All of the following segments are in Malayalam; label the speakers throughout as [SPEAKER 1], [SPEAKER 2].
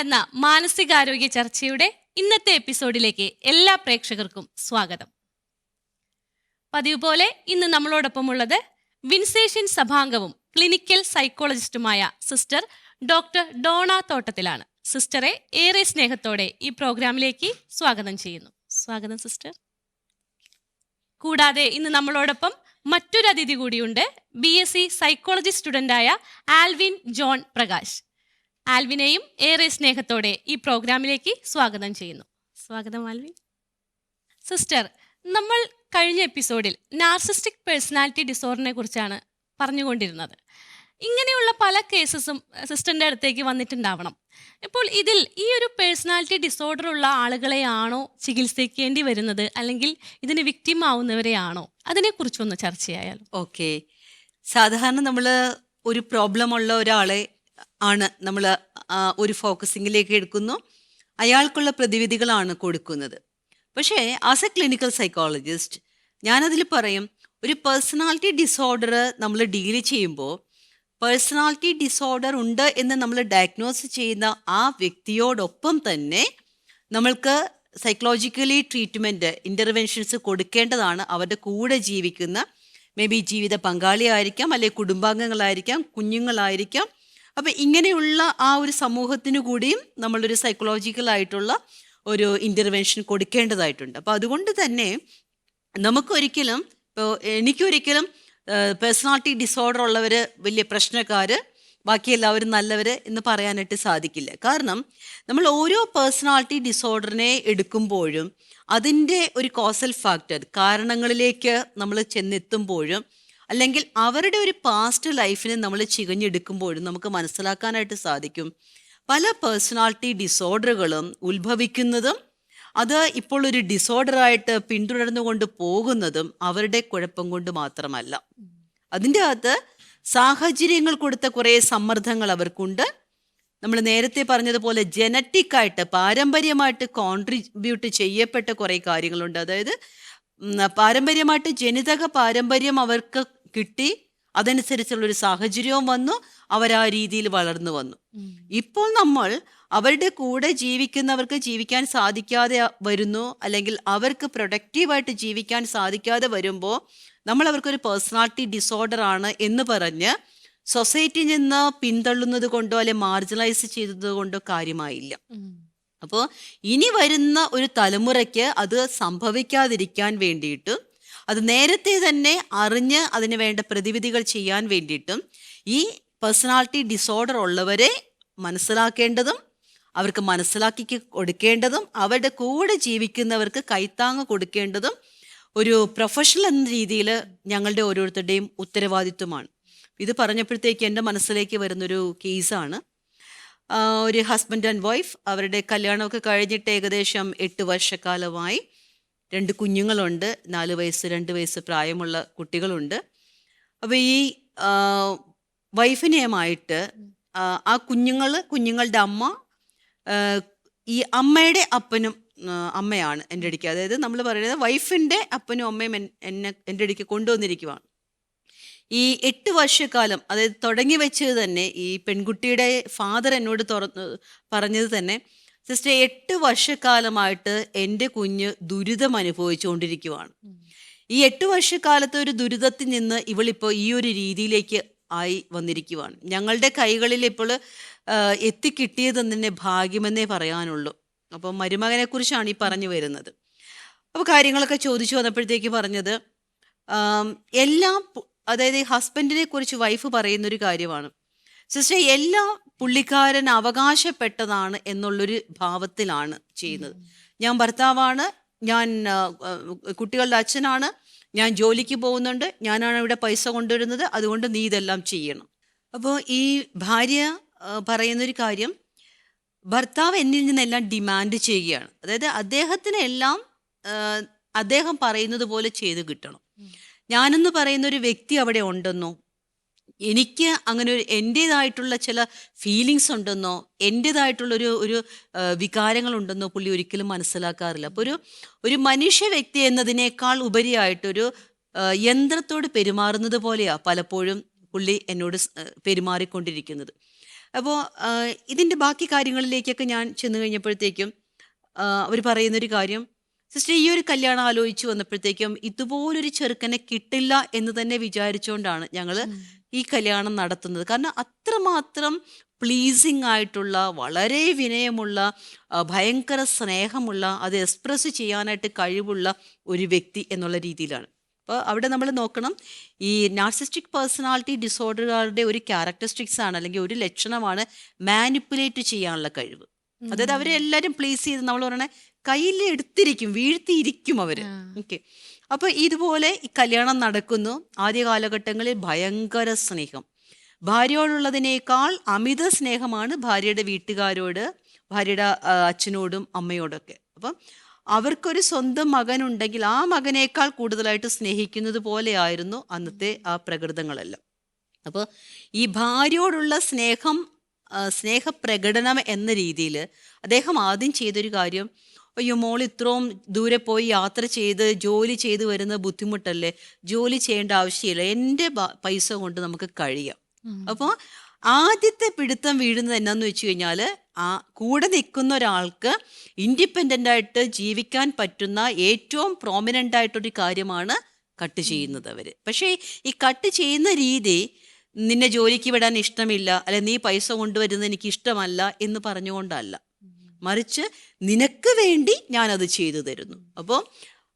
[SPEAKER 1] തന്നാലെന്ന മാനസികാരോഗ്യ ചർച്ചയുടെ ഇന്നത്തെ എപ്പിസോഡിലേക്ക് എല്ലാ പ്രേക്ഷകർക്കും സ്വാഗതം. പതിവ് പോലെ ഇന്ന് നമ്മളോടൊപ്പമുള്ളത് വിൻസേഷ്യൻ സഭാംഗവും ക്ലിനിക്കൽ സൈക്കോളജിസ്റ്റുമായ സിസ്റ്റർ ഡോക്ടർ ഡോണ തോട്ടത്തിലാണ്. സിസ്റ്ററെ ഏറെ സ്നേഹത്തോടെ ഈ പ്രോഗ്രാമിലേക്ക് സ്വാഗതം ചെയ്യുന്നു. സ്വാഗതം സിസ്റ്റർ. കൂടാതെ ഇന്ന് നമ്മളോടൊപ്പം മറ്റൊരു അതിഥി കൂടിയുണ്ട് ബി എസ് സി സൈക്കോളജി സ്റ്റുഡന്റായ ആൽവിൻ ജോൺ പ്രകാശ്. ആൽവിനെയും ഏറെ സ്നേഹത്തോടെ ഈ പ്രോഗ്രാമിലേക്ക് സ്വാഗതം ചെയ്യുന്നു. സ്വാഗതം ആൽവിൻ. സിസ്റ്റർ നമ്മൾ കഴിഞ്ഞ എപ്പിസോഡിൽ നാർസിസ്റ്റിക് പേഴ്സണാലിറ്റി ഡിസോർഡറിനെ കുറിച്ചാണ് പറഞ്ഞുകൊണ്ടിരുന്നത്. ഇങ്ങനെയുള്ള പല കേസസും സിസ്റ്ററിന്റെ അടുത്തേക്ക് വന്നിട്ടുണ്ടാവണം. ഇപ്പോൾ ഇതിൽ ഈ ഒരു പേഴ്സണാലിറ്റി ഡിസോർഡർ ഉള്ള ആളുകളെയാണോ ചികിത്സിക്കേണ്ടി വരുന്നത്? അല്ലെങ്കിൽ ഇതിന് വിക്റ്റിം ആവുന്നവരെയാണോ? അതിനെക്കുറിച്ചൊന്ന് ചർച്ചയായാലും?
[SPEAKER 2] ഓക്കെ. സാധാരണ നമ്മൾ ഒരു പ്രോബ്ലം ഉള്ള ഒരാളെ ആണ് നമ്മൾ ഒരു ഫോക്കസിങ്ങിലേക്ക് എടുക്കുന്നു. അയാൾക്കുള്ള പ്രതിവിധികളാണ് കൊടുക്കുന്നത്. പക്ഷേ ആസ് എ ക്ലിനിക്കൽ സൈക്കോളജിസ്റ്റ് ഞാനതിൽ പറയും ഒരു പേഴ്സണാലിറ്റി ഡിസോർഡർ നമ്മൾ ഡീൽ ചെയ്യുമ്പോൾ പേഴ്സണാലിറ്റി ഡിസോർഡർ ഉണ്ട് എന്ന് നമ്മൾ ഡയഗ്നോസ് ചെയ്യുന്ന ആ വ്യക്തിയോടൊപ്പം തന്നെ നമ്മൾക്ക് സൈക്കോളജിക്കലി ട്രീറ്റ്മെന്റ് ഇന്റർവെൻഷൻസ് കൊടുക്കേണ്ടതാണ്. അവരുടെ കൂടെ ജീവിക്കുന്ന മേ ബി ജീവിത പങ്കാളിയായിരിക്കാം അല്ലെങ്കിൽ കുടുംബാംഗങ്ങളായിരിക്കാം കുഞ്ഞുങ്ങളായിരിക്കാം അപ്പം ഇങ്ങനെയുള്ള ആ ഒരു സമൂഹത്തിന് കൂടിയും നമ്മളൊരു സൈക്കോളജിക്കൽ ആയിട്ടുള്ള ഒരു ഇന്റർവെൻഷൻ കൊടുക്കേണ്ടതായിട്ടുണ്ട്. അപ്പോൾ അതുകൊണ്ട് തന്നെ നമുക്കൊരിക്കലും ഇപ്പോൾ എനിക്കൊരിക്കലും പേഴ്സണാലിറ്റി ഡിസോർഡർ ഉള്ളവർ വലിയ പ്രശ്നക്കാർ ബാക്കി എല്ലാവരും നല്ലവർ എന്ന് പറയാനായിട്ട് സാധിക്കില്ല. കാരണം നമ്മൾ ഓരോ പേഴ്സണാലിറ്റി ഡിസോർഡറിനെ എടുക്കുമ്പോഴും അതിന്റെ ഒരു കോസൽ ഫാക്ടർ കാരണങ്ങളിലേക്ക് നമ്മൾ ചെന്നെത്തുമ്പോഴും അല്ലെങ്കിൽ അവരുടെ ഒരു പാസ്റ്റ് ലൈഫിനെ നമ്മൾ ചികഞ്ഞെടുക്കുമ്പോഴും നമുക്ക് മനസ്സിലാക്കാനായിട്ട് സാധിക്കും. പല പേഴ്സണാലിറ്റി ഡിസോർഡറുകളും ഉത്ഭവിക്കുന്നതും അത് ഇപ്പോൾ ഒരു ഡിസോർഡറായിട്ട് പിന്തുടർന്നുകൊണ്ട് പോകുന്നതും അവരുടെ കുഴപ്പം കൊണ്ട് മാത്രമല്ല. അതിന്റെ അകത്ത് സാഹചര്യങ്ങൾ കൊടുത്ത കുറേ സമ്മർദ്ദങ്ങൾ അവർക്കുണ്ട്. നമ്മൾ നേരത്തെ പറഞ്ഞതുപോലെ ജനറ്റിക് ആയിട്ട് പാരമ്പര്യമായിട്ട് കോൺട്രിബ്യൂട്ട് ചെയ്യപ്പെട്ട കുറേ കാര്യങ്ങളുണ്ട്. അതായത് പാരമ്പര്യമായിട്ട് ജനിതക പാരമ്പര്യം അവർക്ക് കിട്ടി. അതനുസരിച്ചുള്ള ഒരു സാഹചര്യവും വന്നു. അവർ ആ രീതിയിൽ വളർന്നു വന്നു. ഇപ്പോൾ നമ്മൾ അവരുടെ കൂടെ ജീവിക്കുന്നവർക്ക് ജീവിക്കാൻ സാധിക്കാതെ വരുന്നു. അല്ലെങ്കിൽ അവർക്ക് പ്രൊഡക്റ്റീവായിട്ട് ജീവിക്കാൻ സാധിക്കാതെ വരുമ്പോൾ നമ്മൾ അവർക്കൊരു പേഴ്സണാലിറ്റി ഡിസോർഡർ ആണ് എന്ന് പറഞ്ഞ് സൊസൈറ്റി നിന്ന് പിന്തള്ളുന്നത് കൊണ്ടോ അല്ലെ മാർജിനലൈസ് ചെയ്തത് കൊണ്ടോ കാര്യമായില്ല. അപ്പോൾ ഇനി വരുന്ന ഒരു തലമുറയ്ക്ക് അത് സംഭവിക്കാതിരിക്കാൻ വേണ്ടിയിട്ട് അത് നേരത്തെ തന്നെ അറിഞ്ഞ് അതിന് വേണ്ട പ്രതിവിധികൾ ചെയ്യാൻ വേണ്ടിയിട്ടും ഈ പേഴ്സണാലിറ്റി ഡിസോർഡർ ഉള്ളവരെ മനസ്സിലാക്കേണ്ടതും അവർക്ക് മനസ്സിലാക്കി കൊടുക്കേണ്ടതും അവരുടെ കൂടെ ജീവിക്കുന്നവർക്ക് കൈത്താങ്ങ് കൊടുക്കേണ്ടതും ഒരു പ്രൊഫഷണൽ എന്ന രീതിയിൽ ഞങ്ങളുടെ ഓരോരുത്തരുടെയും ഉത്തരവാദിത്വമാണ്. ഇത് പറഞ്ഞപ്പോഴത്തേക്ക് എന്റെ മനസ്സിലേക്ക് വരുന്നൊരു കേസാണ്. ഒരു ഹസ്ബൻഡ് ആൻഡ് വൈഫ് അവരുടെ കല്യാണമൊക്കെ കഴിഞ്ഞിട്ട് ഏകദേശം എട്ട് വർഷക്കാലമായി. രണ്ട് കുഞ്ഞുങ്ങളുണ്ട് നാല് വയസ്സ് രണ്ട് വയസ്സ് പ്രായമുള്ള കുട്ടികളുണ്ട്. അപ്പോൾ ഈ വൈഫിനെയുമായിട്ട് ആ കുഞ്ഞുങ്ങൾ കുഞ്ഞുങ്ങളുടെ അമ്മ ഈ അമ്മയുടെ അപ്പനും അമ്മയാണ് എന്റെ അടിക്ക് അതായത് നമ്മൾ പറയുന്നത് വൈഫിന്റെ അപ്പനും അമ്മയും എന്നെ എന്റെ അടുക്ക് കൊണ്ടുവന്നിരിക്കുവാണ്. ഈ എട്ട് വർഷക്കാലം അതായത് തുടങ്ങി വെച്ചത് തന്നെ ഈ പെൺകുട്ടിയുടെ ഫാദർ എന്നോട് തുറന്ന് പറഞ്ഞത് തന്നെ സിസ്റ്റർ എട്ട് വർഷക്കാലമായിട്ട് എന്റെ കുഞ്ഞ് ദുരിതം അനുഭവിച്ചുകൊണ്ടിരിക്കുവാണ്. ഈ എട്ട് വർഷക്കാലത്തെ ഒരു ദുരിതത്തിൽ നിന്ന് ഇവളിപ്പോൾ ഈ ഒരു രീതിയിലേക്ക് ആയി വന്നിരിക്കുവാണ്. ഞങ്ങളുടെ കൈകളിൽ ഇപ്പോൾ എത്തിക്കിട്ടിയത് തന്നെ ഭാഗ്യമെന്നേ പറയാനുള്ളൂ. അപ്പോൾ മരുമകനെ കുറിച്ചാണ് ഈ പറഞ്ഞു വരുന്നത്. അപ്പോൾ കാര്യങ്ങളൊക്കെ ചോദിച്ചു വന്നപ്പോഴത്തേക്ക് പറഞ്ഞത് എല്ലാം അതായത് ഹസ്ബൻഡിനെ കുറിച്ച് വൈഫ് പറയുന്നൊരു കാര്യമാണ്. സിസ്റ്റർ എല്ലാം പുള്ളിക്കാരൻ അവകാശപ്പെട്ടതാണ് എന്നുള്ളൊരു ഭാവത്തിലാണ് ചെയ്യുന്നത്. ഞാൻ ഭർത്താവാണ് ഞാൻ കുട്ടികളുടെ അച്ഛനാണ് ഞാൻ ജോലിക്ക് പോകുന്നുണ്ട് ഞാനാണ് ഇവിടെ പൈസ കൊണ്ടുവരുന്നത് അതുകൊണ്ട് നീ ഇതെല്ലാം ചെയ്യണം. അപ്പോൾ ഈ ഭാര്യ പറയുന്നൊരു കാര്യം ഭർത്താവ് എന്നിൽ നിന്നെല്ലാം ഡിമാൻഡ് ചെയ്യുകയാണ്. അതായത് അദ്ദേഹത്തിന് എല്ലാം അദ്ദേഹം പറയുന്നത് പോലെ ചെയ്ത് കിട്ടണം. ഞാനെന്ന് പറയുന്ന ഒരു വ്യക്തി അവിടെ ഉണ്ടെന്നോ എനിക്ക് അങ്ങനെ ഒരു എന്റേതായിട്ടുള്ള ചില ഫീലിങ്സ് ഉണ്ടെന്നോ എന്റേതായിട്ടുള്ളൊരു ഒരു വികാരങ്ങളുണ്ടെന്നോ പുള്ളി ഒരിക്കലും മനസ്സിലാക്കാറില്ല. അപ്പോൾ ഒരു ഒരു മനുഷ്യ വ്യക്തി എന്നതിനേക്കാൾ ഉപരിയായിട്ടൊരു യന്ത്രത്തോട് പെരുമാറുന്നത് പോലെയാണ് പലപ്പോഴും പുള്ളി എന്നോട് പെരുമാറിക്കൊണ്ടിരിക്കുന്നത്. അപ്പോൾ ഇതിന്റെ ബാക്കി കാര്യങ്ങളിലേക്കൊക്കെ ഞാൻ ചെന്ന് കഴിഞ്ഞപ്പോഴത്തേക്കും അവർ പറയുന്നൊരു കാര്യം സിസ്റ്റർ ഈ ഒരു കല്യാണം ആലോചിച്ച് വന്നപ്പോഴത്തേക്കും ഇതുപോലൊരു ചെറുക്കനെ കിട്ടില്ല എന്ന് തന്നെ വിചാരിച്ചുകൊണ്ടാണ് ഞങ്ങൾ ഈ കല്യാണം നടത്തുന്നത്. കാരണം അത്രമാത്രം പ്ലീസിങ് ആയിട്ടുള്ള വളരെ വിനയമുള്ള ഭയങ്കര സ്നേഹമുള്ള അത് എക്സ്പ്രസ് ചെയ്യാനായിട്ട് കഴിവുള്ള ഒരു വ്യക്തി എന്നുള്ള രീതിയിലാണ്. അപ്പോൾ അവിടെ നമ്മൾ നോക്കണം ഈ നാർസിസ്റ്റിക് പേഴ്സണാലിറ്റി ഡിസോർഡറുകളുടെ ഒരു ക്യാരക്ടറിസ്റ്റിക്സ് ആണ് അല്ലെങ്കിൽ ഒരു ലക്ഷണമാണ് മാനിപ്പുലേറ്റ് ചെയ്യാനുള്ള കഴിവ്. അതായത് അവരെ എല്ലാവരും പ്ലേസ് ചെയ്ത് നമ്മൾ പറയണേ കയ്യിൽ എടുത്തിരിക്കും വീഴ്ത്തിയിരിക്കും
[SPEAKER 1] അവർ.
[SPEAKER 2] ഓക്കെ അപ്പൊ ഇതുപോലെ ഈ കല്യാണം നടക്കുന്നു. ആദ്യ കാലഘട്ടങ്ങളിൽ ഭയങ്കര സ്നേഹം. ഭാര്യയോടുള്ളതിനേക്കാൾ അമിത സ്നേഹമാണ് ഭാര്യയുടെ വീട്ടുകാരോട് ഭാര്യയുടെ അച്ഛനോടും അമ്മയോടൊക്കെ. അപ്പം അവർക്കൊരു സ്വന്തം മകനുണ്ടെങ്കിൽ ആ മകനേക്കാൾ കൂടുതലായിട്ട് സ്നേഹിക്കുന്നത് പോലെയായിരുന്നു അന്നത്തെ ആ പ്രകൃതങ്ങളെല്ലാം. അപ്പോൾ ഈ ഭാര്യയോടുള്ള സ്നേഹം സ്നേഹപ്രകടനം എന്ന രീതിയിൽ അദ്ദേഹം ആദ്യം ചെയ്തൊരു കാര്യം അയ്യോ മോൾ ഇത്രയും ദൂരെ പോയി യാത്ര ചെയ്ത് ജോലി ചെയ്ത് വരുന്ന ബുദ്ധിമുട്ടല്ലേ? ജോലി ചെയ്യേണ്ട ആവശ്യമില്ല. എന്റെ പൈസ കൊണ്ട് നമുക്ക് കഴിയാം. അപ്പോൾ ആദ്യത്തെ പിടുത്തം വീഴുന്നത് എന്നാന്ന് വെച്ച് കഴിഞ്ഞാൽ ആ കൂടെ നിൽക്കുന്ന ഒരാൾക്ക് ഇൻഡിപെൻഡന്റ് ആയിട്ട് ജീവിക്കാൻ പറ്റുന്ന ഏറ്റവും പ്രോമിനന്റ് ആയിട്ടൊരു കാര്യമാണ് കട്ട് ചെയ്യുന്നത് അവർ പക്ഷേ ഈ കട്ട് ചെയ്യുന്ന രീതി നിന്നെ ജോലിക്ക് വിടാൻ ഇഷ്ടമില്ല അല്ലെ നീ പൈസ കൊണ്ടുവരുന്നത് എനിക്ക് ഇഷ്ടമല്ല എന്ന് പറഞ്ഞുകൊണ്ടല്ല. മറിച്ച് നിനക്ക് വേണ്ടി ഞാനത് ചെയ്തു തരുന്നു. അപ്പോൾ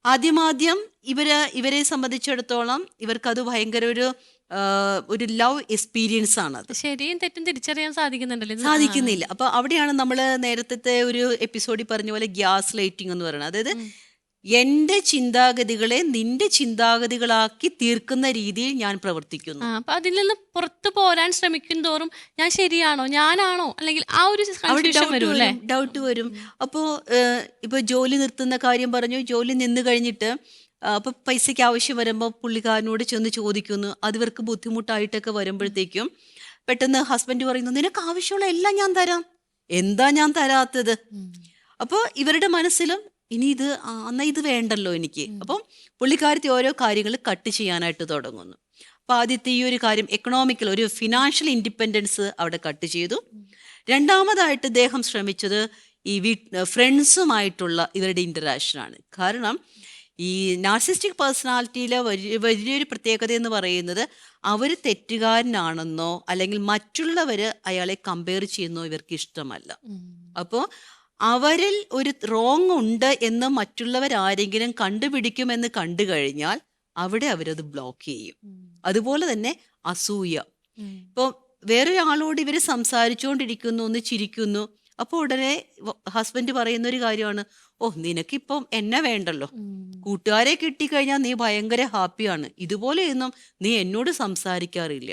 [SPEAKER 2] ആദ്യമാദ്യം ഇവർ ഇവരെ സംബന്ധിച്ചിടത്തോളം ഇവർക്കത് ഭയങ്കര ഒരു ഒരു ലവ് എക്സ്പീരിയൻസ് ആണ് അത്.
[SPEAKER 1] ശരിയും തെറ്റും തിരിച്ചറിയാൻ സാധിക്കുന്നുണ്ടല്ലോ
[SPEAKER 2] സാധിക്കുന്നില്ല. അപ്പൊ അവിടെയാണ് നമ്മൾ നേരത്തെ ഒരു എപ്പിസോഡിൽ പറഞ്ഞ പോലെ ഗ്യാസ് ലൈറ്റിംഗ് എന്ന് പറയുന്നത്. അതായത് എന്റെ ചിന്താഗതികളെ നിന്റെ ചിന്താഗതികളാക്കി തീർക്കുന്ന രീതിയിൽ ഞാൻ പ്രവർത്തിക്കുന്നു.
[SPEAKER 1] അപ്പൊ അതിൽ നിന്ന് പുറത്തു പോരാൻ ശ്രമിക്കും തോറും ഞാൻ ശരിയാണോ? ഞാനാണോ? അല്ലെങ്കിൽ ആ ഒരു
[SPEAKER 2] ഡൗട്ട്
[SPEAKER 1] വരും
[SPEAKER 2] അപ്പോ ഇപ്പൊ ജോലി നിർത്തുന്ന കാര്യം പറഞ്ഞു. ജോലി നിന്ന് കഴിഞ്ഞിട്ട് അപ്പൊ പൈസയ്ക്ക് ആവശ്യം വരുമ്പോൾ പുള്ളിക്കാരനോട് ചെന്ന് ചോദിക്കുന്നു. അത് ഇവർക്ക് ബുദ്ധിമുട്ടായിട്ടൊക്കെ വരുമ്പോഴത്തേക്കും പെട്ടെന്ന് ഹസ്ബൻഡ് പറയുന്നു നിനക്ക് ആവശ്യമുള്ള എല്ലാം ഞാൻ തരാം. എന്താ ഞാൻ തരാത്തത്? അപ്പോൾ ഇവരുടെ മനസ്സിലും ഇനി ഇത് എന്നാൽ എന്നാ ഇത് വേണ്ടല്ലോ എനിക്ക്. അപ്പം പുള്ളിക്കാരത്തി ഓരോ കാര്യങ്ങൾ കട്ട് ചെയ്യാനായിട്ട് തുടങ്ങുന്നു. അപ്പോൾ ആദ്യത്തെ ഈ ഒരു കാര്യം എക്കണോമിക്കൽ ഒരു ഫിനാൻഷ്യൽ ഇൻഡിപെൻഡൻസ് അവിടെ കട്ട് ചെയ്തു. രണ്ടാമതായിട്ട് ഇദ്ദേഹം ശ്രമിച്ചത് ഈ വീ ഫ്രണ്ട്സുമായിട്ടുള്ള ഇവരുടെ ഇന്ററാക്ഷനാണ് കാരണം ഈ നാർസിസ്റ്റിക് പേഴ്സണാലിറ്റിയിലെ വലിയ വലിയൊരു പ്രത്യേകത എന്ന് പറയുന്നത് അവർ തെറ്റുകാരനാണെന്നോ അല്ലെങ്കിൽ മറ്റുള്ളവർ അയാളെ കമ്പയർ ചെയ്യുന്നോ ഇവർക്ക് ഇഷ്ടമല്ല. അപ്പോൾ അവരിൽ ഒരു റോങ് ഉണ്ട് എന്ന് മറ്റുള്ളവർ ആരെങ്കിലും കണ്ടുപിടിക്കുമെന്ന് കണ്ടു കഴിഞ്ഞാൽ അവിടെ അവരത് ബ്ലോക്ക് ചെയ്യും. അതുപോലെ തന്നെ അസൂയ. ഇപ്പോൾ വേറൊരാളോട് ഇവർ സംസാരിച്ചുകൊണ്ടിരിക്കുന്നു ഒന്ന് ചിരിക്കുന്നു അപ്പോൾ ഉടനെ ഹസ്ബൻഡ് പറയുന്ന ഒരു കാര്യമാണ് ഓ നിനക്കിപ്പം എന്നെ വേണ്ടല്ലോ. കൂട്ടുകാരെ കിട്ടിക്കഴിഞ്ഞാൽ നീ ഭയങ്കര ഹാപ്പിയാണ് ഇതുപോലെയൊന്നും നീ എന്നോട് സംസാരിക്കാറില്ല.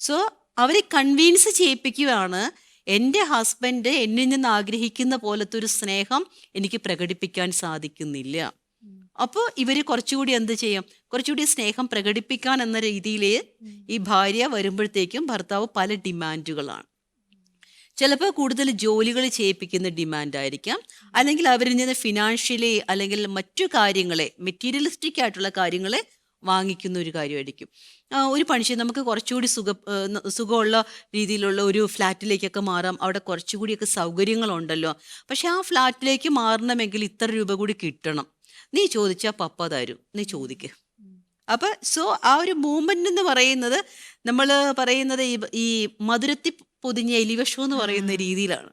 [SPEAKER 2] സോ അവരെ കൺവീൻസ് ചെയ്യിപ്പിക്കുകയാണ് എന്റെ ഹസ്ബൻഡ് എന്നിൽ നിന്ന് ആഗ്രഹിക്കുന്ന പോലത്തെ ഒരു സ്നേഹം എനിക്ക് പ്രകടിപ്പിക്കാൻ സാധിക്കുന്നില്ല. അപ്പോൾ ഇവർ കുറച്ചുകൂടി എന്ത് ചെയ്യും? കുറച്ചുകൂടി സ്നേഹം പ്രകടിപ്പിക്കാൻ എന്ന രീതിയിൽ ഈ ഭാര്യ വരുമ്പോഴത്തേക്കും ഭർത്താവ് പല ഡിമാൻഡുകളാണ്. ചിലപ്പോൾ കൂടുതൽ ജോലികൾ ചെയ്യിപ്പിക്കുന്ന ഡിമാൻഡ് ആയിരിക്കാം അല്ലെങ്കിൽ അവരിൽ നിന്ന് ഫിനാൻഷ്യലി അല്ലെങ്കിൽ മറ്റു കാര്യങ്ങളെ മെറ്റീരിയലിസ്റ്റിക് ആയിട്ടുള്ള കാര്യങ്ങളെ വാങ്ങിക്കുന്ന ഒരു കാര്യമായിരിക്കും ഒരു പണിഷ്യ നമുക്ക് കുറച്ചുകൂടി സുഖ സുഖമുള്ള രീതിയിലുള്ള ഒരു ഫ്ലാറ്റിലേക്കൊക്കെ മാറാം. അവിടെ കുറച്ചുകൂടിയൊക്കെ സൗകര്യങ്ങളുണ്ടല്ലോ. പക്ഷെ ആ ഫ്ലാറ്റിലേക്ക് മാറണമെങ്കിൽ ഇത്ര രൂപ കൂടി കിട്ടണം. നീ ചോദിച്ചാൽ പപ്പ തരും. നീ ചോദിക്ക്. അപ്പൊ സോ ആ ഒരു മൂവ്മെന്റ് എന്ന് പറയുന്നത് നമ്മൾ പറയുന്നത് ഈ ഈ മധുരത്തി പൊതിഞ്ഞ എലിവശം എന്ന് പറയുന്ന രീതിയിലാണ്.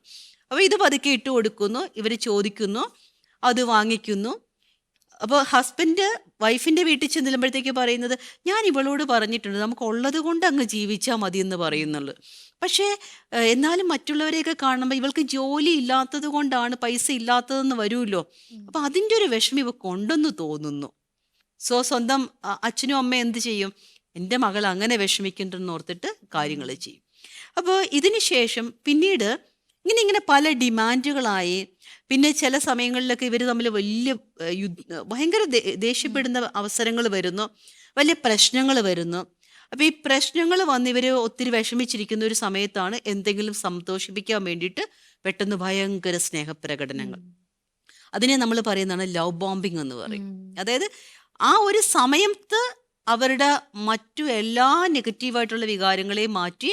[SPEAKER 2] അപ്പൊ ഇത് പതുക്കെ ഇട്ട് കൊടുക്കുന്നു. ഇവർ ചോദിക്കുന്നു. അത് വാങ്ങിക്കുന്നു. അപ്പോൾ ഹസ്ബൻഡ് വൈഫിന്റെ വീട്ടിൽ ചെല്ലുമ്പോഴത്തേക്ക് പറയുന്നത് ഞാൻ ഇവളോട് പറഞ്ഞിട്ടുണ്ട് നമുക്ക് ഉള്ളത് കൊണ്ട് അങ്ങ് ജീവിച്ചാൽ മതി എന്ന് പറയുന്നുള്ളു. പക്ഷേ എന്നാലും മറ്റുള്ളവരെയൊക്കെ കാണുമ്പോൾ ഇവൾക്ക് ജോലി ഇല്ലാത്തത് കൊണ്ടാണ് പൈസ ഇല്ലാത്തതെന്ന് വരുമല്ലോ. അപ്പം അതിന്റെ ഒരു വിഷമം ഇവ കൊണ്ടെന്ന് തോന്നുന്നു. സോ സ്വന്തം അച്ഛനും അമ്മയും എന്ത് ചെയ്യും? എന്റെ മകൾ അങ്ങനെ വിഷമിക്കണ്ടെന്ന് ഓർത്തിട്ട് കാര്യങ്ങൾ ചെയ്യും. അപ്പോൾ ഇതിന് ശേഷം പിന്നീട് ഇങ്ങനെ ഇങ്ങനെ പല ഡിമാൻഡുകളായി പിന്നെ ചില സമയങ്ങളിലൊക്കെ ഇവർ തമ്മിൽ വലിയ യുദ്ധ ഭയങ്കര ദേഷ്യപ്പെടുന്ന അവസരങ്ങൾ വരുന്നു. വലിയ പ്രശ്നങ്ങൾ വരുന്നു. അപ്പോൾ ഈ പ്രശ്നങ്ങൾ വന്ന് ഇവർ ഒത്തിരി വിഷമിച്ചിരിക്കുന്ന ഒരു സമയത്താണ് എന്തെങ്കിലും സന്തോഷിപ്പിക്കാൻ വേണ്ടിയിട്ട് പെട്ടെന്ന് ഭയങ്കര സ്നേഹപ്രകടനങ്ങൾ. അതിനെ നമ്മൾ പറയുന്നതാണ് ലവ് ബോംബിംഗ് എന്ന് പറയും. അതായത് ആ ഒരു സമയത്ത് അവരുടെ മറ്റു എല്ലാ നെഗറ്റീവായിട്ടുള്ള വികാരങ്ങളെയും മാറ്റി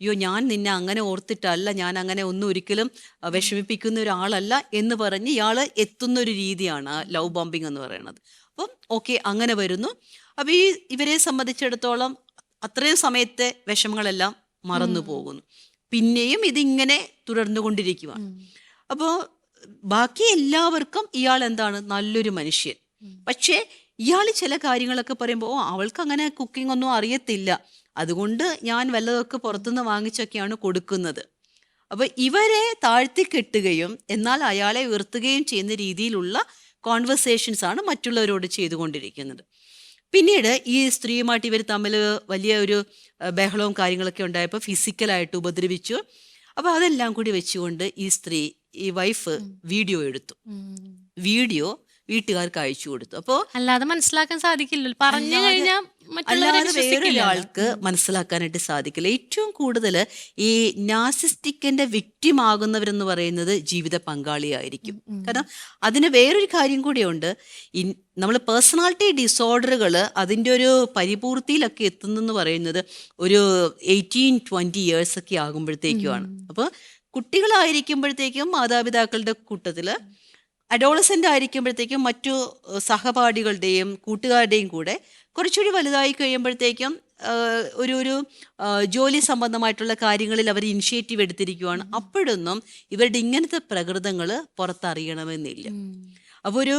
[SPEAKER 2] അയ്യോ ഞാൻ നിന്നെ അങ്ങനെ ഓർത്തിട്ടല്ല ഞാൻ അങ്ങനെ ഒന്നും ഒരിക്കലും വിഷമിപ്പിക്കുന്ന ഒരാളല്ല എന്ന് പറഞ്ഞ് ഇയാൾ എത്തുന്ന ഒരു രീതിയാണ് ലവ് ബോംബിംഗ് എന്ന് പറയുന്നത്. അപ്പം ഓക്കെ അങ്ങനെ വരുന്നു. അപ്പം ഈ ഇവരെ സംബന്ധിച്ചിടത്തോളം അത്രയും സമയത്തെ വിഷമങ്ങളെല്ലാം മറന്നു പോകുന്നു. പിന്നെയും ഇതിങ്ങനെ തുടർന്നു കൊണ്ടിരിക്കുകയാണ് അപ്പോൾ ബാക്കി എല്ലാവർക്കും ഇയാൾ എന്താണ്? നല്ലൊരു മനുഷ്യൻ. പക്ഷേ ഇയാൾ ചില കാര്യങ്ങളൊക്കെ പറയുമ്പോൾ ഓ അവൾക്ക് അങ്ങനെ കുക്കിംഗ് ഒന്നും അറിയത്തില്ല. അതുകൊണ്ട് ഞാൻ വല്ലതൊക്കെ പുറത്തുനിന്ന് വാങ്ങിച്ചൊക്കെയാണ് കൊടുക്കുന്നത്. അപ്പോൾ ഇവരെ താഴ്ത്തി കെട്ടുകയും എന്നാൽ അയാളെ ഉയർത്തുകയും ചെയ്യുന്ന രീതിയിലുള്ള കോൺവെർസേഷൻസ് ആണ് മറ്റുള്ളവരോട് ചെയ്തുകൊണ്ടിരിക്കുന്നത്. പിന്നീട് ഈ സ്ത്രീയുമായിട്ട് ഇവർ തമ്മിൽ വലിയ ഒരു ബഹളവും കാര്യങ്ങളൊക്കെ ഉണ്ടായപ്പോൾ ഫിസിക്കലായിട്ട് ഉപദ്രവിച്ചു. അപ്പോൾ അതെല്ലാം കൂടി വെച്ചുകൊണ്ട് ഈ സ്ത്രീ ഈ വൈഫ് വീഡിയോ എടുത്തു. വീഡിയോ വീട്ടുകാർക്ക് അയച്ചു കൊടുത്തു. അപ്പോൾ
[SPEAKER 1] അല്ലാതെ മനസ്സിലാക്കാൻ സാധിക്കില്ല പറഞ്ഞു കഴിഞ്ഞാൽ
[SPEAKER 2] അല്ലാതെ വേറൊരാൾക്ക് മനസ്സിലാക്കാനായിട്ട് സാധിക്കില്ല. ഏറ്റവും കൂടുതൽ ഈ നാസിസ്റ്റിക്കിന്റെ വിക്റ്റിം ആകുന്നവരെന്ന് പറയുന്നത് ജീവിത പങ്കാളിയായിരിക്കും. കാരണം അതിന് വേറൊരു കാര്യം കൂടിയുണ്ട്. നമ്മൾ പേഴ്സണാലിറ്റി ഡിസോർഡറുകൾ അതിന്റെ ഒരു പരിപൂർത്തിയിലൊക്കെ എത്തുന്നെന്ന് പറയുന്നത് ഒരു എയ്റ്റീൻ ട്വന്റി ഇയേഴ്സ് ഒക്കെ ആകുമ്പോഴത്തേക്കുമാണ് അപ്പോൾ കുട്ടികളായിരിക്കുമ്പോഴത്തേക്കും മാതാപിതാക്കളുടെ കൂട്ടത്തിൽ അഡോളസെന്റ് ആയിരിക്കുമ്പോഴത്തേക്കും മറ്റു സഹപാഠികളുടെയും കൂട്ടുകാരുടെയും കൂടെ കുറച്ചുകൂടി വലുതായി കഴിയുമ്പോഴത്തേക്കും ഒരു ഒരു ജോലി സംബന്ധമായിട്ടുള്ള കാര്യങ്ങളിൽ അവർ ഇനിഷ്യേറ്റീവ് എടുത്തിരിക്കുവാണ്. അപ്പോഴൊന്നും ഇവരുടെ ഇങ്ങനത്തെ പ്രകൃതങ്ങൾ പുറത്തറിയണമെന്നില്ല. അപ്പോൾ ഒരു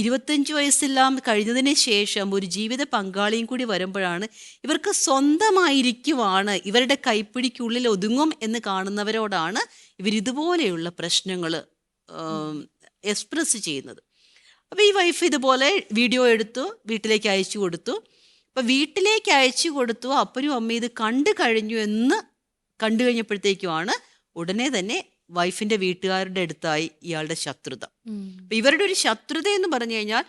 [SPEAKER 2] ഇരുപത്തഞ്ച് വയസ്സെല്ലാം കഴിഞ്ഞതിന് ശേഷം ഒരു ജീവിത പങ്കാളിയും കൂടി വരുമ്പോഴാണ് ഇവർക്ക് സ്വന്തമായിരിക്കുവാണ് ഇവരുടെ കൈപ്പിടിക്കുള്ളിൽ ഒതുങ്ങും എന്ന് കാണുന്നവരോടാണ് ഇവർ ഇതുപോലെയുള്ള പ്രശ്നങ്ങൾ എക്സ്പ്രസ് ചെയ്യുന്നത്. അപ്പോൾ ഈ വൈഫ് ഇതുപോലെ വീഡിയോ എടുത്തു വീട്ടിലേക്ക് അയച്ചു കൊടുത്തു. അപ്പോൾ വീട്ടിലേക്ക് അയച്ചു കൊടുത്തു. അപ്പനും അമ്മയും ഇത് കണ്ടു കഴിഞ്ഞു എന്ന് കണ്ടു കഴിഞ്ഞപ്പോഴത്തേക്കുമാണ് ഉടനെ തന്നെ വൈഫിന്റെ വീട്ടുകാരുടെ അടുത്തായി ഇയാളുടെ ശത്രുത. ഇവരുടെ ഒരു ശത്രുത എന്ന് പറഞ്ഞു കഴിഞ്ഞാൽ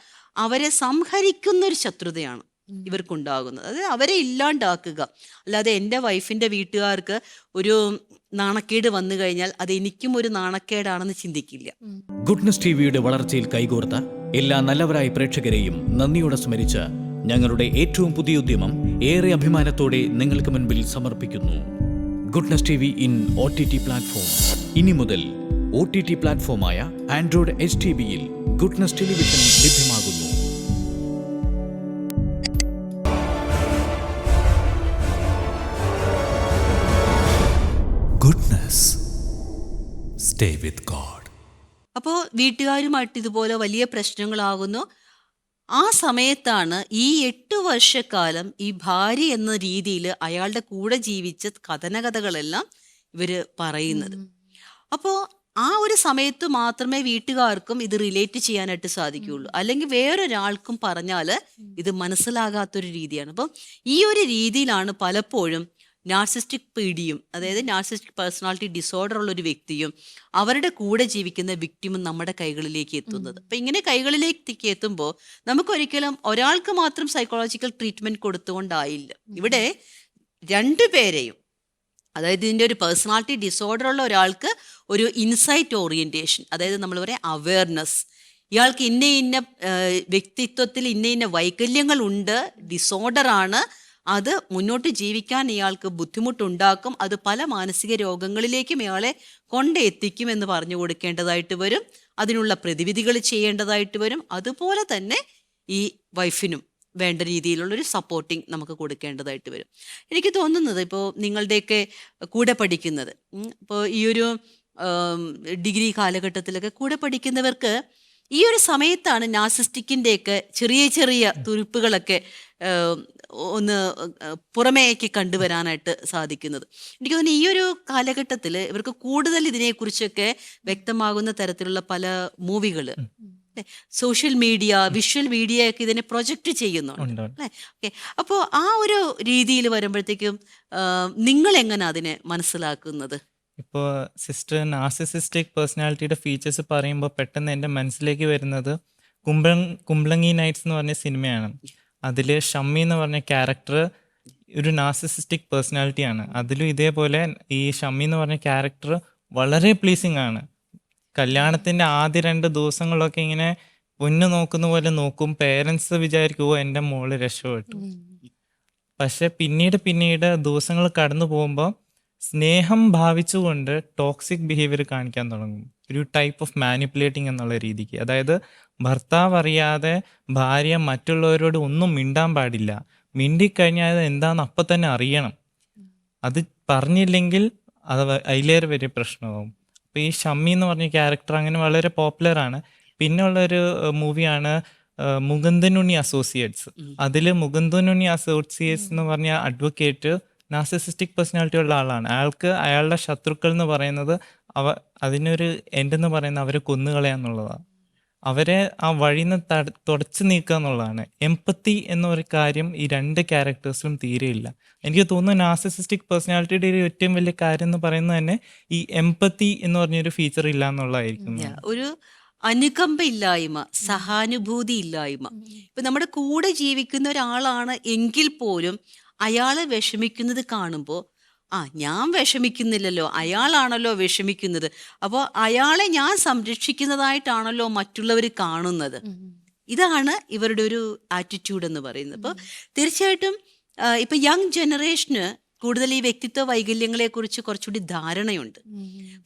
[SPEAKER 2] അവരെ സംഹരിക്കുന്ന ഒരു ശത്രുതയാണ്. ഇവർക്കുണ്ടാകുന്നത്. അത് അവരെ ഇല്ലാണ്ടാക്കുക. അല്ലാതെ എന്റെ വൈഫിന്റെ വീട്ടുകാർക്ക് ഒരു നാണക്കേട് വന്നു കഴിഞ്ഞാൽ അത് എനിക്കും ഒരു നാണക്കേടാണെന്ന് ചിന്തിക്കില്ല.
[SPEAKER 3] ഗുഡ്നസ് ടിവിയുടെ വളർച്ചയിൽ കൈകോർത്ത എല്ലാ നല്ലവരായ പ്രേക്ഷകരെയും നന്ദിയോടെ സ്മരിച്ച് ഞങ്ങളുടെ ഏറ്റവും പുതിയ ഉദ്യമം ഏറെ അഭിമാനത്തോടെ നിങ്ങൾക്ക് മുൻപിൽ സമർപ്പിക്കുന്നു. Goodness T V in O T T platform. ഇനി മുതൽ ഒ ടി ടി പ്ലാറ്റ്ഫോമായ ആൻഡ്രോയിഡ് എച്ച് ടി വിയിൽ ഗുഡ്നസ് ടെലിവിഷൻ ലഭ്യമാകുന്നു.
[SPEAKER 4] Goodness. Stay with God.
[SPEAKER 2] അപ്പോൾ വീട്ടുകാരുമായിട്ട് ഇതുപോലെ വലിയ പ്രശ്നങ്ങളാകുന്നു. ആ സമയത്താണ് ഈ എട്ട് വർഷക്കാലം ഈ ഭാര്യ എന്ന രീതിയിൽ അയാളുടെ കൂടെ ജീവിച്ച കഥനകഥകളെല്ലാം ഇവർ പറയുന്നത്. അപ്പോൾ ആ ഒരു സമയത്ത് മാത്രമേ വീട്ടുകാർക്കും ഇത് റിലേറ്റ് ചെയ്യാനായിട്ട് സാധിക്കുകയുള്ളൂ. അല്ലെങ്കിൽ വേറൊരാൾക്കും പറഞ്ഞാൽ ഇത് മനസ്സിലാകാത്തൊരു രീതിയാണ്. അപ്പം ഈ ഒരു രീതിയിലാണ് പലപ്പോഴും നാർസിസ്റ്റിക് പീഡിയും അതായത് നാർസിസ്റ്റിക് പേഴ്സണാലിറ്റി ഡിസോർഡർ ഉള്ള ഒരു വ്യക്തിയും അവരുടെ കൂടെ ജീവിക്കുന്ന വിക്ടിമും നമ്മുടെ കൈകളിലേക്ക് എത്തുന്നത്. അപ്പം ഇങ്ങനെ കൈകളിലേക്ക് എത്തുമ്പോൾ നമുക്കൊരിക്കലും ഒരാൾക്ക് മാത്രം സൈക്കോളജിക്കൽ ട്രീറ്റ്മെന്റ് കൊടുത്തുകൊണ്ടായില്ല. ഇവിടെ രണ്ടു പേരെയും അതായത് ഇതിന്റെ ഒരു പേഴ്സണാലിറ്റി ഡിസോർഡർ ഉള്ള ഒരാൾക്ക് ഒരു ഇൻസൈറ്റ് ഓറിയന്റേഷൻ അതായത് നമ്മൾ പറയാം അവെയർനെസ് ഇയാൾക്ക് ഇന്ന ഇന്ന വ്യക്തിത്വത്തിൽ ഇന്ന ഇന്ന വൈകല്യങ്ങളുണ്ട് ഡിസോർഡറാണ് അത് മുന്നോട്ട് ജീവിക്കാൻ ഇയാൾക്ക് ബുദ്ധിമുട്ടുണ്ടാക്കും. അത് പല മാനസിക രോഗങ്ങളിലേക്കും ഇയാളെ കൊണ്ടെത്തിക്കും എന്ന് പറഞ്ഞു കൊടുക്കേണ്ടതായിട്ട് വരും. അതിനുള്ള പ്രതിവിധികൾ ചെയ്യേണ്ടതായിട്ട് വരും. അതുപോലെ തന്നെ ഈ വൈഫിനും വേണ്ട രീതിയിലുള്ള ഒരു സപ്പോർട്ടിങ് നമുക്ക് കൊടുക്കേണ്ടതായിട്ട് വരും. എനിക്ക് തോന്നുന്നത് ഇപ്പോൾ നിങ്ങളുടെയൊക്കെ കൂടെ പഠിക്കുന്നത് ഇപ്പോൾ ഈ ഒരു ഡിഗ്രി കാലഘട്ടത്തിലൊക്കെ കൂടെ പഠിക്കുന്നവർക്ക് ഈ ഒരു സമയത്താണ് നാസിസ്റ്റിക്കിന്റെയൊക്കെ ചെറിയ ചെറിയ തുരുപ്പുകളൊക്കെ ഒന്ന് പുറമേക്ക് കണ്ടുവരാനായിട്ട് സാധിക്കുന്നത്. എനിക്ക് തോന്നുന്നു ഈ ഒരു കാലഘട്ടത്തിൽ ഇവർക്ക് കൂടുതൽ ഇതിനെക്കുറിച്ചൊക്കെ വ്യക്തമാകുന്ന തരത്തിലുള്ള പല മൂവികൾ സോഷ്യൽ മീഡിയ വിഷ്വൽ മീഡിയ ഒക്കെ ഇതിനെ പ്രൊജക്റ്റ് ചെയ്യുന്നുണ്ട് അല്ലേ? ഓക്കെ. അപ്പോൾ ആ ഒരു രീതിയിൽ വരുമ്പോഴത്തേക്കും നിങ്ങൾ എങ്ങനെ അതിനെ മനസ്സിലാക്കുന്നത്?
[SPEAKER 5] ഇപ്പോൾ സിസ്റ്റർ നാർസിസിസ്റ്റിക് പേഴ്സണാലിറ്റിയുടെ ഫീച്ചേഴ്സ് പറയുമ്പോൾ പെട്ടെന്ന് എന്റെ മനസ്സിലേക്ക് വരുന്നത് കുംബ്ലം കുമ്പളങ്ങി നൈറ്റ്സ് എന്ന് പറഞ്ഞ സിനിമയാണ്. അതിൽ ഷമ്മി എന്ന് പറഞ്ഞ ക്യാരക്ടർ ഒരു നാർസിസിസ്റ്റിക് പേഴ്സണാലിറ്റിയാണ് അതിലും ഇതേപോലെ ഈ ഷമ്മി എന്ന് പറഞ്ഞ ക്യാരക്ടർ വളരെ പ്ലീസിങ് ആണ്. കല്യാണത്തിന്റെ ആദ്യ രണ്ട് ദിവസങ്ങളൊക്കെ ഇങ്ങനെ പൊന്നു നോക്കുന്ന പോലെ നോക്കും. പേരൻസ് വിചാരിക്കുമോ എന്റെ മോൾ രക്ഷപ്പെട്ടു. പക്ഷെ പിന്നീട് പിന്നീട് ദിവസങ്ങൾ കടന്നു പോകുമ്പോൾ സ്നേഹം ഭാവിച്ചുകൊണ്ട് ടോക്സിക് ബിഹേവിയർ കാണിക്കാൻ തുടങ്ങും. ഒരു ടൈപ്പ് ഓഫ് മാനിപ്പുലേറ്റിംഗ് എന്നുള്ള രീതിക്ക്. അതായത് ഭർത്താവ് അറിയാതെ ഭാര്യ മറ്റുള്ളവരോട് ഒന്നും മിണ്ടാൻ പാടില്ല. മിണ്ടിക്കഴിഞ്ഞാൽ അത് എന്താണെന്ന് അപ്പം തന്നെ അറിയണം. അത് പറഞ്ഞില്ലെങ്കിൽ അത് അതിലേറെ വലിയ പ്രശ്നമാവും. അപ്പോൾ ഈ ഷമ്മി എന്ന് പറഞ്ഞ ക്യാരക്ടർ അങ്ങനെ വളരെ പോപ്പുലർ ആണ്. പിന്നെ ഉള്ളൊരു മൂവിയാണ് മുകുന്ദനുണ്ണി അസോസിയേറ്റ്സ് അതിൽ മുകുന്ദനുണ്ണി അസോസിയേറ്റ്സ് എന്ന് പറഞ്ഞ അഡ്വക്കേറ്റ് നാർസിസിസ്റ്റിക് പേഴ്സണാലിറ്റി ഉള്ള ആളാണ്. അയാൾക്ക് അയാളുടെ ശത്രുക്കൾ എന്ന് പറയുന്നത് അവ അതിനൊരു എൻഡെന്ന് എന്ന് പറയുന്നത് അവരെ കൊന്നുകളയാന്നുള്ളതാണ് അവരെ ആ വഴിന്ന് തുടച്ചു നീക്കുക എന്നുള്ളതാണ്. എമ്പത്തി എന്നൊരു കാര്യം ഈ രണ്ട് ക്യാരക്ടേഴ്സിലും തീരെയില്ല എനിക്ക് തോന്നുന്നു നാർസിസിസ്റ്റിക് പേഴ്സണാലിറ്റിയുടെ ഒരു ഏറ്റവും വലിയ കാര്യം എന്ന് പറയുന്നത് തന്നെ ഈ എമ്പത്തി എന്ന് പറഞ്ഞൊരു ഫീച്ചർ ഇല്ല എന്നുള്ളതായിരിക്കും.
[SPEAKER 2] ഒരു അനുകമ്പ ഇല്ലായ്മ സഹാനുഭൂതി ഇല്ലായ്മ. ഇപ്പൊ നമ്മുടെ കൂടെ ജീവിക്കുന്ന ഒരാളാണ് എങ്കിൽ പോലും അയാളെ വിഷമിക്കുന്നത് കാണുമ്പോൾ ആ ഞാൻ വിഷമിക്കുന്നില്ലല്ലോ അയാളാണല്ലോ വിഷമിക്കുന്നത്. അപ്പോൾ അയാളെ ഞാൻ സംരക്ഷിക്കുന്നതായിട്ടാണല്ലോ മറ്റുള്ളവർ കാണുന്നത്. ഇതാണ് ഇവരുടെ ഒരു ആറ്റിറ്റ്യൂഡ് എന്ന് പറയുന്നത്. അപ്പോൾ തീർച്ചയായിട്ടും ഇപ്പം യങ് ജനറേഷന് കൂടുതൽ ഈ വ്യക്തിത്വ വൈകല്യങ്ങളെ കുറിച്ച് കുറച്ചുകൂടി ധാരണയുണ്ട്.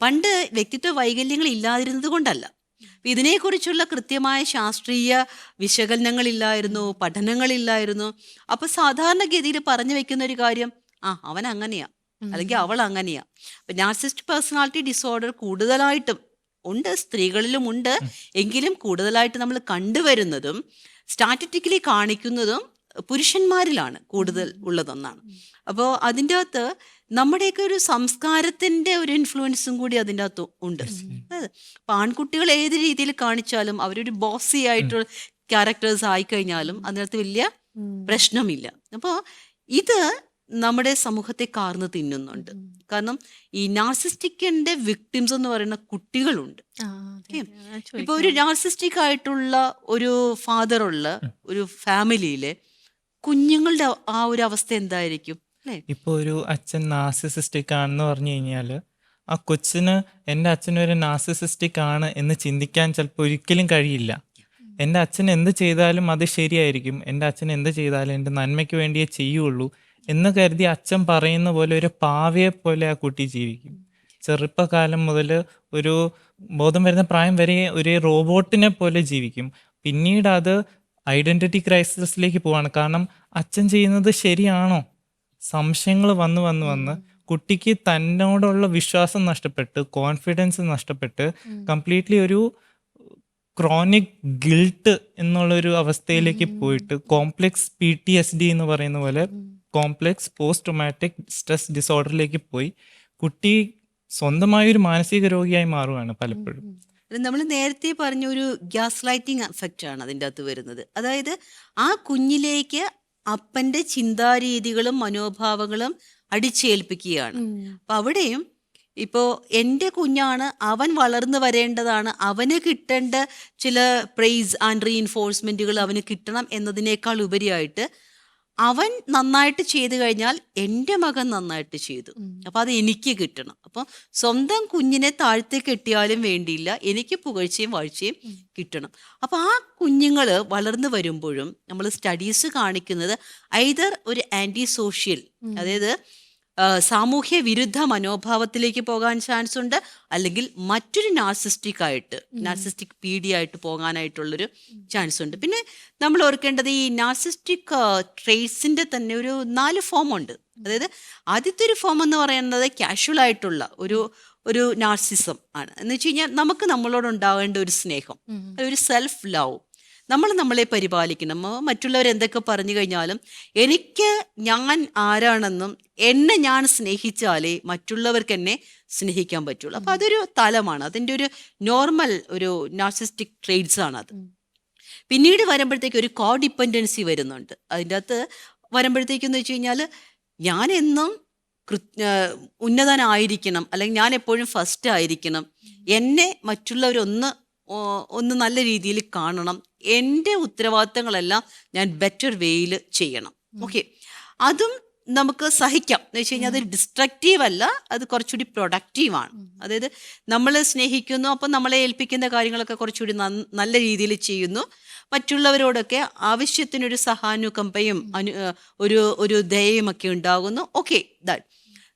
[SPEAKER 2] പണ്ട് വ്യക്തിത്വ വൈകല്യങ്ങൾ ഇല്ലാതിരുന്നത് കൊണ്ടല്ല. ഇതിനെക്കുറിച്ചുള്ള കൃത്യമായ ശാസ്ത്രീയ വിശകലനങ്ങളില്ലായിരുന്നു പഠനങ്ങളില്ലായിരുന്നു. അപ്പൊ സാധാരണഗതിയിൽ പറഞ്ഞു വെക്കുന്ന ഒരു കാര്യം ആ അവൻ അങ്ങനെയാ അല്ലെങ്കിൽ അവൾ അങ്ങനെയാ അപ്പൊ നാർസിസ്റ്റ് പേഴ്സണാലിറ്റി ഡിസോർഡർ കൂടുതലായിട്ടും ഉണ്ട് സ്ത്രീകളിലും ഉണ്ട്. എങ്കിലും കൂടുതലായിട്ട് നമ്മൾ കണ്ടുവരുന്നതും സ്റ്റാറ്റിറ്റിക്കലി കാണിക്കുന്നതും പുരുഷന്മാരിലാണ് കൂടുതൽ ഉള്ളതൊന്നാണ്. അപ്പോൾ അതിന്റെ അകത്ത് നമ്മുടെയൊക്കെ ഒരു സംസ്കാരത്തിന്റെ ഒരു ഇൻഫ്ലുവൻസും കൂടി അതിന്റെ അകത്ത് ഉണ്ട് ഇപ്പൊ ആൺകുട്ടികൾ ഏത് രീതിയിൽ കാണിച്ചാലും അവരൊരു ബോസി ആയിട്ടുള്ള ക്യാരക്ടേഴ്സ് ആയിക്കഴിഞ്ഞാലും അതിനകത്ത് വലിയ പ്രശ്നമില്ല. അപ്പോൾ ഇത് നമ്മുടെ സമൂഹത്തെ കാർന്ന് തിന്നുന്നുണ്ട്. കാരണം ഈ നാർസിസ്റ്റിക്കിന്റെ വിക്ടിംസ് എന്ന് പറയുന്ന കുട്ടികളുണ്ട്. ഇപ്പൊ ഒരു നാർസിസ്റ്റിക് ആയിട്ടുള്ള ഒരു ഫാദർ ഉള്ള ഒരു ഫാമിലിയിലെ കുഞ്ഞുങ്ങളുടെ ആ ഒരു അവസ്ഥ എന്തായിരിക്കും?
[SPEAKER 5] ഇപ്പോൾ ഒരു അച്ഛൻ നാസിസിസ്റ്റിക് ആണെന്ന് പറഞ്ഞു കഴിഞ്ഞാൽ ആ കൊച്ചിന് എന്റെ അച്ഛനൊരു നാസിസിസ്റ്റിക് ആണ് എന്ന് ചിന്തിക്കാൻ ചിലപ്പോൾ ഒരിക്കലും കഴിയില്ല. എന്റെ അച്ഛൻ എന്ത് ചെയ്താലും അത് ശരിയായിരിക്കും. എന്റെ അച്ഛൻ എന്ത് ചെയ്താലും എന്റെ നന്മയ്ക്ക് വേണ്ടിയേ ചെയ്യുള്ളൂ എന്ന് കരുതി അച്ഛൻ പറയുന്ന പോലെ ഒരു പാവയെ പോലെ ആ കുട്ടി ജീവിക്കും. ചെറുപ്പകാലം മുതൽ ഒരു ബോധം വരുന്ന പ്രായം വരെ ഒരു റോബോട്ടിനെ പോലെ ജീവിക്കും. പിന്നീട് അത് ഐഡന്റിറ്റി ക്രൈസിസിലേക്ക് പോവാണ്. കാരണം അച്ഛൻ ചെയ്യുന്നത് ശരിയാണോ? സംശയങ്ങൾ വന്ന് വന്ന് വന്ന് കുട്ടിക്ക് തന്നോടുള്ള വിശ്വാസം നഷ്ടപ്പെട്ട് കോൺഫിഡൻസ് നഷ്ടപ്പെട്ട് കംപ്ലീറ്റ്ലി ഒരു ക്രോണിക് ഗിൽട്ട് എന്നുള്ളൊരു അവസ്ഥയിലേക്ക് പോയിട്ട് complex P T S D എന്ന് പറയുന്ന പോലെ കോംപ്ലെക്സ് പോസ്റ്റ് ട്രൊമാറ്റിക് സ്ട്രെസ് ഡിസോർഡറിലേക്ക് പോയി കുട്ടി സ്വന്തമായൊരു മാനസിക രോഗിയായി മാറുകയാണ് പലപ്പോഴും.
[SPEAKER 2] നമ്മൾ നേരത്തെ പറഞ്ഞ ഒരു ഗ്യാസ് ലൈറ്റിംഗ് എഫക്റ്റ് ആണ് അതിന്റെ അകത്ത് വരുന്നത്. അതായത് ആ കുഞ്ഞിലേക്ക് അപ്പന്റെ ചിന്താരീതികളും മനോഭാവങ്ങളും അടിച്ചേൽപ്പിക്കുകയാണ്. അപ്പം അവിടെയും ഇപ്പോൾ എന്റെ കുഞ്ഞാണ് അവൻ വളർന്നു വരേണ്ടതാണ് അവന് കിട്ടേണ്ട ചില പ്രൈസ് ആൻഡ് റീഇൻഫോഴ്സ്മെന്റുകൾ അവന് കിട്ടണം എന്നതിനേക്കാൾ ഉപരിയായിട്ട് അവൻ നന്നായിട്ട് ചെയ്തു കഴിഞ്ഞാൽ എന്റെ മകൻ നന്നായിട്ട് ചെയ്തു. അപ്പം അത് എനിക്ക് കിട്ടണം. അപ്പം സ്വന്തം കുഞ്ഞിനെ താഴ്ത്തി കെട്ടിയാലും വേണ്ടിയില്ല. എനിക്ക് പുകഴ്ചയും വാഴ്ചയും കിട്ടണം. അപ്പം ആ കുഞ്ഞുങ്ങൾ വളർന്നു വരുമ്പോഴും നമ്മൾ സ്റ്റഡീസ് കാണിക്കുന്നത് ഐതർ ഒരു ആന്റി സോഷ്യൽ അതായത് സാമൂഹ്യ വിരുദ്ധ മനോഭാവത്തിലേക്ക് പോകാൻ ചാൻസ് ഉണ്ട് അല്ലെങ്കിൽ മറ്റൊരു നാർസിസ്റ്റിക് ആയിട്ട് നാർസിസ്റ്റിക് പീഡിയായിട്ട് പോകാനായിട്ടുള്ളൊരു ചാൻസ് ഉണ്ട് പിന്നെ നമ്മൾ ഓർക്കേണ്ടത് ഈ നാർസിസ്റ്റിക് ട്രേസിന്റെ തന്നെ ഒരു നാല് ഫോം ഉണ്ട്. അതായത് ആദ്യത്തെ ഒരു ഫോം എന്ന് പറയുന്നത് കാഷ്വൽ ആയിട്ടുള്ള ഒരു ഒരു നാർസിസം ആണ്. എന്ന് വെച്ച് കഴിഞ്ഞാൽ നമുക്ക് നമ്മളോട് ഉണ്ടാവേണ്ട ഒരു സ്നേഹം ഒരു സെൽഫ് ലവ് നമ്മൾ നമ്മളെ പരിപാലിക്കണം. മറ്റുള്ളവർ എന്തൊക്കെ പറഞ്ഞു കഴിഞ്ഞാലും എനിക്ക് ഞാൻ ആരാണെന്നും എന്നെ ഞാൻ സ്നേഹിച്ചാലേ മറ്റുള്ളവർക്ക് എന്നെ സ്നേഹിക്കാൻ പറ്റുള്ളൂ. അപ്പൊ അതൊരു തലമാണ്. അതിന്റെ ഒരു നോർമൽ ഒരു നാർസിസ്റ്റിക് ട്രേഡ്സ് ആണ് അത് പിന്നീട് വരുമ്പോഴത്തേക്ക് ഒരു കോ ഡിപ്പെൻഡൻസി വരുന്നുണ്ട്. അതിന്റെ അകത്ത് വരുമ്പോഴത്തേക്കെന്ന് വെച്ച് കഴിഞ്ഞാൽ ഞാൻ എന്നും കൃ- ഉന്നതനായിരിക്കണം. അല്ലെങ്കിൽ ഞാൻ എപ്പോഴും ഫസ്റ്റ് ആയിരിക്കണം. എന്നെ മറ്റുള്ളവരൊന്ന് ഒന്ന് നല്ല രീതിയിൽ കാണണം. എന്റെ ഉത്തരവാദിത്തങ്ങളെല്ലാം ഞാൻ ബെറ്റർ വേയിൽ ചെയ്യണം. ഓക്കെ അതും നമുക്ക് സഹിക്കാം. എന്ന് വെച്ച് കഴിഞ്ഞാൽ അത് ഡിസ്ട്രക്റ്റീവ് അല്ല അത് കുറച്ചുകൂടി പ്രൊഡക്റ്റീവാണ് അതായത് നമ്മൾ സ്നേഹിക്കുന്നു അപ്പം നമ്മളെ ഏൽപ്പിക്കുന്ന കാര്യങ്ങളൊക്കെ കുറച്ചുകൂടി നല്ല രീതിയിൽ ചെയ്യുന്നു. മറ്റുള്ളവരോടൊക്കെ ആവശ്യത്തിനൊരു സഹാനുകമ്പയും അനു ഒരു ഒരു ദയയുമൊക്കെ ഉണ്ടാകുന്നു. Okay that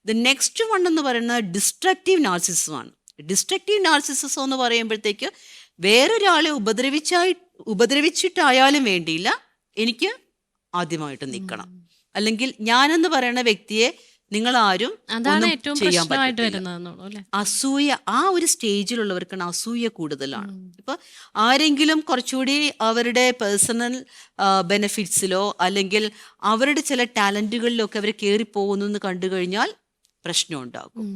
[SPEAKER 2] the next one എന്ന് പറയുന്നത് ഡിസ്ട്രക്റ്റീവ് നാർസിസമാണ് ഡിസ്ട്രക്റ്റീവ് നാർസിസം എന്ന് പറയുമ്പോഴത്തേക്ക് വേറൊരാളെ ഉപദ്രവിച്ചായി ഉപദ്രവിച്ചിട്ടായാലും വേണ്ടിയില്ല. എനിക്ക് ആദ്യമായിട്ട് നിൽക്കണം. അല്ലെങ്കിൽ ഞാനെന്ന് പറയുന്ന വ്യക്തിയെ നിങ്ങൾ ആരും
[SPEAKER 1] അതാണ് ഏറ്റവും
[SPEAKER 2] ചെയ്യാൻ
[SPEAKER 1] അല്ലെ?
[SPEAKER 2] അസൂയ ആ ഒരു സ്റ്റേജിലുള്ളവർക്കാണ് അസൂയ കൂടുതലാണ്. ഇപ്പൊ ആരെങ്കിലും കുറച്ചുകൂടി അവരുടെ പേഴ്സണൽ ബെനിഫിറ്റ്സിലോ അല്ലെങ്കിൽ അവരുടെ ചില ടാലന്റുകളിലോ ഒക്കെ അവർ കയറി പോകുന്നു എന്ന് കണ്ടു കഴിഞ്ഞാൽ പ്രശ്നം ഉണ്ടാകും.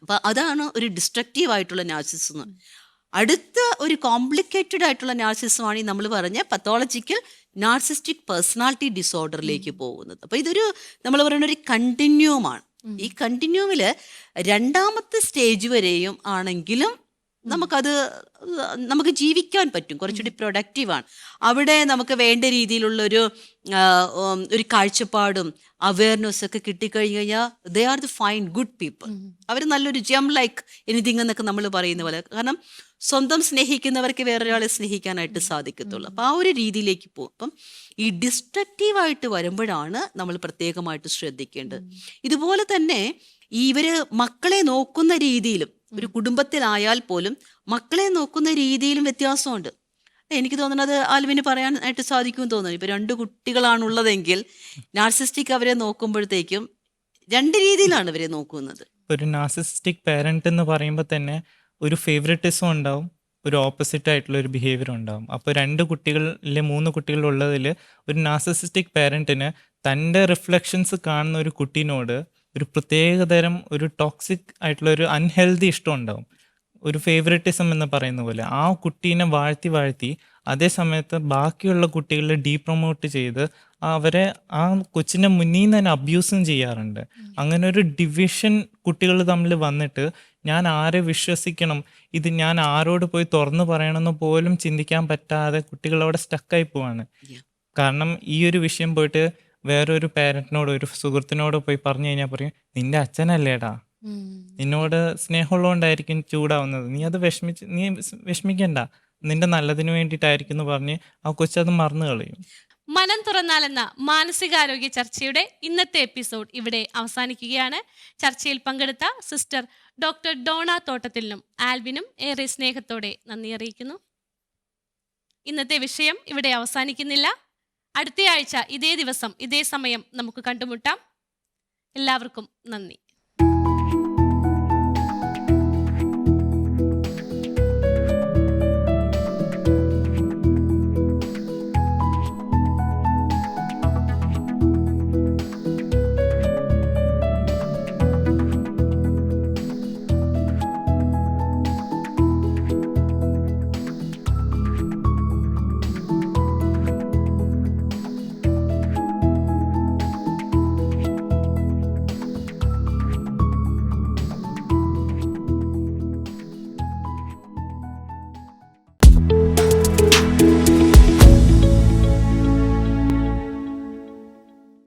[SPEAKER 2] അപ്പൊ അതാണ് ഒരു ഡിസ്ട്രക്റ്റീവ് ആയിട്ടുള്ള നാർസിസം അടുത്ത ഒരു കോംപ്ലിക്കേറ്റഡ് ആയിട്ടുള്ള നാർസിസമാണ് ഈ നമ്മൾ പറഞ്ഞ പത്തോളജിക്കൽ നാർസിസ്റ്റിക് പേഴ്സണാലിറ്റി ഡിസോർഡറിലേക്ക് പോകുന്നത്. അപ്പോൾ ഇതൊരു നമ്മൾ പറയുന്ന ഒരു കണ്ടിന്യൂമാണ് ഈ കണ്ടിന്യൂമിൽ രണ്ടാമത്തെ സ്റ്റേജ് വരെയും ആണെങ്കിലും നമുക്കത് നമുക്ക് ജീവിക്കാൻ പറ്റും. കുറച്ചുകൂടി പ്രൊഡക്റ്റീവാണ്. അവിടെ നമുക്ക് വേണ്ട രീതിയിലുള്ളൊരു ഒരു ഒരു കാഴ്ചപ്പാടും അവയർനെസ് ഒക്കെ കിട്ടിക്കഴിഞ്ഞ് കഴിഞ്ഞാൽ they are the fine good people അവർ നല്ലൊരു ജം ലൈക്ക് എനിതിങ് എന്നൊക്കെ നമ്മൾ പറയുന്ന പോലെ. കാരണം സ്വന്തം സ്നേഹിക്കുന്നവർക്ക് വേറൊരാളെ സ്നേഹിക്കാനായിട്ട് സാധിക്കത്തുള്ളൂ. അപ്പം ആ ഒരു രീതിയിലേക്ക് പോകും അപ്പം ഈ ഡിസ്ട്രക്റ്റീവായിട്ട് വരുമ്പോഴാണ് നമ്മൾ പ്രത്യേകമായിട്ട് ശ്രദ്ധിക്കേണ്ടത്. ഇതുപോലെ തന്നെ ഇവർ മക്കളെ നോക്കുന്ന രീതിയിലും ഒരു കുടുംബത്തിലായാൽ പോലും മക്കളെ നോക്കുന്ന രീതിയിലും വ്യത്യാസമുണ്ട്. എനിക്ക് തോന്നുന്നത് ആൽവിന് പറയാനായിട്ട് സാധിക്കുമെന്ന് തോന്നുന്നു. ഇപ്പൊ രണ്ട് കുട്ടികളാണുള്ളതെങ്കിൽ നാർസിസ്റ്റിക് അവരെ നോക്കുമ്പോഴത്തേക്കും രണ്ട് രീതിയിലാണ് ഇവരെ നോക്കുന്നത്.
[SPEAKER 5] ഒരു നാർസിസ്റ്റിക് പേരന്റ് എന്ന് പറയുമ്പോൾ തന്നെ ഒരു ഫേവററ്റിസം ഉണ്ടാവും ഒരു ഓപ്പോസിറ്റ് ആയിട്ടുള്ള ഒരു ബിഹേവിയർ ഉണ്ടാവും. അപ്പോൾ രണ്ട് കുട്ടികളിലെ മൂന്ന് കുട്ടികളുള്ളതിൽ ഒരു നാർസിസ്റ്റിക് പേരന്റിന് തന്റെ റിഫ്ലക്ഷൻസ് കാണുന്ന ഒരു കുട്ടീനോട് ഒരു പ്രത്യേകതരം ഒരു ടോക്സിക് ആയിട്ടുള്ള ഒരു അൺഹെൽതി ഇഷ്ടം ഉണ്ടാവും. ഒരു ഫേവററ്റിസം എന്ന് പറയുന്ന പോലെ ആ കുട്ടീനെ വാഴ്ത്തി വാഴ്ത്തി അതേ സമയത്ത് ബാക്കിയുള്ള കുട്ടികളെ ഡീപ്രൊമോട്ട് ചെയ്ത് അവരെ ആ കൊച്ചിനെ മുന്നിൽ നിന്ന് തന്നെ അബ്യൂസും ചെയ്യാറുണ്ട്. അങ്ങനെ ഒരു ഡിവിഷൻ കുട്ടികൾ തമ്മിൽ വന്നിട്ട് ഞാൻ ആരെ വിശ്വസിക്കണം? ഇത് ഞാൻ ആരോട് പോയി തുറന്നു പറയണമെന്ന് പോലും ചിന്തിക്കാൻ പറ്റാതെ കുട്ടികൾ അവിടെ സ്റ്റക്കായി പോവാണ്. കാരണം ഈ ഒരു വിഷയം പോയിട്ട് വേറൊരു പാരന്റിനോട് ഒരു സുഹൃത്തിനോട് പോയി പറഞ്ഞു കഴിഞ്ഞാൽ പറയും നിന്റെ അച്ഛനല്ലേടാ. നിന്നോട് സ്നേഹമുള്ളതുകൊണ്ടായിരിക്കും ചൂടാവുന്നത്. നീ അത് വിഷമിച്ച് നീ വിഷമിക്കണ്ട. നിന്റെ നല്ലതിന് വേണ്ടിയിട്ടായിരിക്കും എന്ന് പറഞ്ഞ് ആ കൊച്ചത് മറന്നു കളയും.
[SPEAKER 1] മനം തുറന്നാലെന്ന മാനസികാരോഗ്യ ചർച്ചയുടെ ഇന്നത്തെ എപ്പിസോഡ് ഇവിടെ അവസാനിക്കുകയാണ്. ചർച്ചയിൽ പങ്കെടുത്ത സിസ്റ്റർ ഡോക്ടർ ഡോണ തോട്ടത്തിലിനും ആൽവിനും ഏറെ സ്നേഹത്തോടെ നന്ദി അറിയിക്കുന്നു. ഇന്നത്തെ വിഷയം ഇവിടെ അവസാനിക്കുന്നില്ല. അടുത്തയാഴ്ച ഇതേ ദിവസം ഇതേ സമയം നമുക്ക് കണ്ടുമുട്ടാം. എല്ലാവർക്കും നന്ദി.